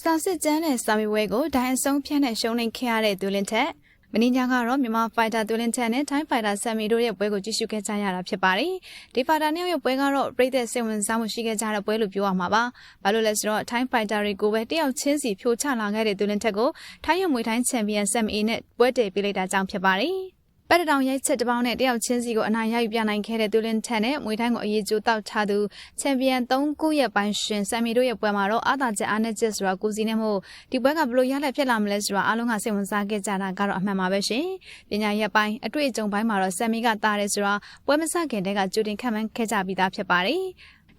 စာစစ်ကျမ်းနဲ့စာမေးပွဲကိုဒိုင်အဆုံးဖြတ်နဲ့ရှုံးနိမ့်ခဲ့ရတဲ့သူလင်ထက်မင်းညာကတော့မြန်မာဖိုက်တာသူလင်ထက်နဲ့ထိုင်းဖိုက်တာဆမ်မီတို့ရဲ့ပွဲကိုကြည့်ရှုခဲ့ကြရတာဖြစ်ပါတယ်။ဒီဖိုက်တာနှစ်ယောက်ရဲ့ပွဲကတော့ပြည်သက်စိတ်ဝင်စားမှုရှိခဲ့ကြတဲ့ပွဲလို့ပြောရမှာပါ။ဘာလို့လဲဆိုတော့ထိုင်းဖိုက်တာတွေကိုပဲတယောက်ချင်းစီဖြိုချလာခဲ့တဲ့သူလင်ထက်ကိုထိုင်းရမွေထိုင်းချန်ပီယံဆမ်မီနဲ့ပွဲတည်ပေးလိုက်တာကြောင့်ဖြစ်ပါတယ်။ ပတ်တတောင်ရိုက်ချက်တစ်ပေါင်းနဲ့တယောက်ချင်းစီကိုအနိုင်ရယူပြနိုင်ခဲ့တဲ့သူလင်ထန်နဲ့မွေတိုင်းကိုအရေးကျိုးတောက်ချသူချန်ပီယံ3ခုရဲ့ပိုင်ရှင်ဆမ်မီတို့ရဲ့ပွဲမှာတော့အာသာချက်အားနဲ့ချက်ဆိုတာကိုစီနဲ့မို့ဒီပွဲကဘလို့ရလက်ဖြစ်လာမလဲဆိုတာအားလုံးကစိတ်ဝင်စားခဲ့ကြတာကတော့အမှန်ပါပဲရှင်ပညာရဲ့ပိုင်းအတွေ့အကြုံပိုင်းမှာတော့ဆမ်မီကတားတယ်ဆိုတာပွဲမစခင်တည်းကကြိုတင်ခံမှန်းခဲ့ကြပြီးသားဖြစ်ပါတယ်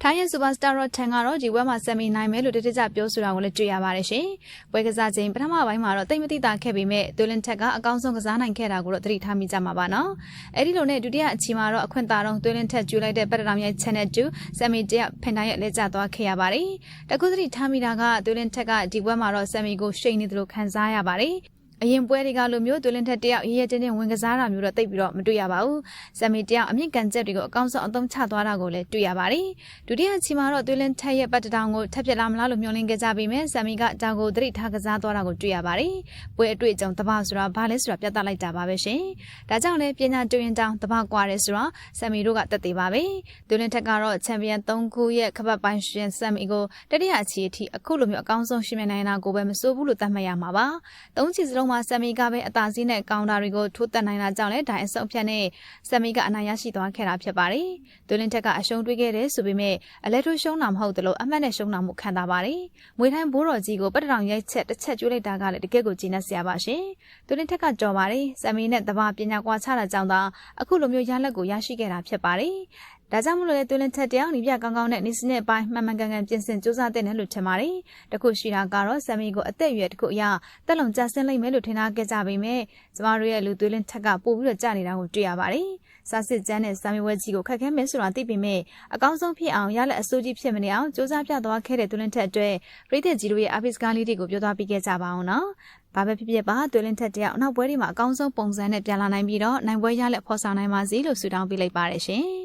ထိုင်းရဲ့စူပါစတာရော့ထန်ကတော့ဒီပွဲမှာဆမ်မီနိုင်မယ်လို့တတိကျပြောဆိုတာကိုလည်းတွေ့ရပါတယ်ရှင်။ပွဲကစားချိန်ပထမပိုင်းမှာတော့တိတ်မတိတာခဲ့ပေမဲ့ဒိုလင်ထက်ကအကောင်းဆုံးကစားနိုင်ခဲ့တာကိုတော့သတိထားမိကြမှာပါနော်။အဲဒီလိုနဲ့ဒုတိယအချီမှာတော့အခွင့်အာဏာဒိုလင်ထက်ကျူလိုက်တဲ့ပတ်တရောင်ရဲ့ channel 2ဆမ်မီတရဖင်တိုင်းရဲ့လက်ကျသွားခဲ့ရပါတယ်။တကူသတိထားမိတာကဒိုလင်ထက်ကဒီပွဲမှာတော့ဆမ်မီကိုရှိန်နေတယ်လို့ခံစားရပါတယ်။ အရင်ပွဲတွေကလိုမျိုးဒူလင်ထက်တယောက်ရေးရတင်းတင်းဝင်ကစားတာမျိုးတော့တိတ်ပြီးတော့မတွေ့ရပါဘူး။ဆမ်မီတယောက်အမြင့်ကန်ချက်တွေကိုအကောင်းဆုံးအသုံးချသွားတာကိုလည်းတွေ့ရပါတယ်။ဒုတိယချီမှာတော့ဒူလင်ထက်ရဲ့ပတ်တတောင်ကိုထပ်ပြက်လာမလားလို့မျှော်လင့်ခဲ့ကြပေမဲ့ဆမ်မီကတောင်ကိုသတိထားကစားသွားတာကိုတွေ့ရပါတယ်။ပွဲအတွေ့အကြုံတပဆိုတာဘာလဲဆိုတာပြသလိုက်တာပါပဲရှင်။ဒါကြောင့်လည်းပညာတွင်တောင်တပကွာတယ်ဆိုတာဆမ်မီတို့ကတက်သေးပါပဲ။ဒူလင်ထက်ကတော့ချန်ပီယံ၃ခုရဲ့ခပတ်ပိုင်းရှင်ဆမ်မီကိုတတိယအချီအထိအခုလိုမျိုးအကောင်းဆုံးရှင်မြနိုင်တာကိုပဲမစိုးဘူးလို့သတ်မှတ်ရမှာပါ။သုံးချီစလုံးမှာဆမ်မီကပဲအသာစီးနဲ့ကောင်တာတွေကိုထိုးတက်နိုင်တာကြောင့်လည်းဒိုင်အစုံဖြတ်နဲ့ဆမ်မီကအနိုင်ရရှိသွားခဲ့တာဖြစ်ပါတယ်။ဒူလင်ထက်ကအရှုံးတွေးခဲ့တယ်ဆိုပေမဲ့အလဲထိုးရှုံးတာမဟုတ်သလိုအမှတ်နဲ့ရှုံးတာမှုခံတာပါတယ်။မွေထိုင်းဘိုးတော်ကြီးကိုပတ်တထောင်ရိုက်ချက်တစ်ချက်ကျွေးလိုက်တာကလည်းတကယ့်ကိုကျဉ်းနှက်စရာပါရှင်။ဒူလင်ထက်ကကြော်ပါတယ်။ဆမ်မီနဲ့တဘာပညာကွာချတာကြောင့်သာအခုလိုမျိုးရလက်ကိုရရှိခဲ့တာဖြစ်ပါတယ်။ဒါကြောင့်မလို့လေသူလင်ချက်တရားနေပြကောင်းကောင်းနဲ့နေစနစ်ပိုင်းမှန်မှန်ကန်ကန်ပြင်ဆင်စူးစမ်းတဲ့နယ်လို့ထင်ပါတယ်။တခုရှိတာကတော့ဆမ်မီကိုအသက်အရွယ်တခုအရတက်လုံကျဆင်းလိုက်မယ်လို့ထင်ထားခဲ့ကြပေမဲ့ကျမတို့ရဲ့လူသွေးလင်းထက်ကပို့ပြီးတော့ကြာနေတာကိုတွေ့ရပါတယ်။စာစစ်ကျမ်းနဲ့ဆမ်မီဝဲကြီးကိုခက်ခဲမဲဆိုတာသိပေမဲ့အကောင်းဆုံးဖြစ်အောင်ရလက်အစိုးကြီးဖြစ်မနေအောင်စူးစမ်းပြသွားခဲ့တဲ့သူလင်းထက်အတွက်ပြည်သက်ကြီးတို့ရဲ့အဖိစကားလေးတွေကိုပြောသွားပြီးခဲ့ကြပါအောင်နော်။ဘာပဲဖြစ်ဖြစ်ပါသွေးလင်းထက်တယောက်နောက်ပွဲတွေမှာအကောင်းဆုံးပုံစံနဲ့ပြန်လာနိုင်ပြီးတော့နိုင်ပွဲရလက်ဖော်ဆောင်နိုင်ပါစေလို့ဆုတောင်းပေးလိုက်ပါတယ်ရှင်။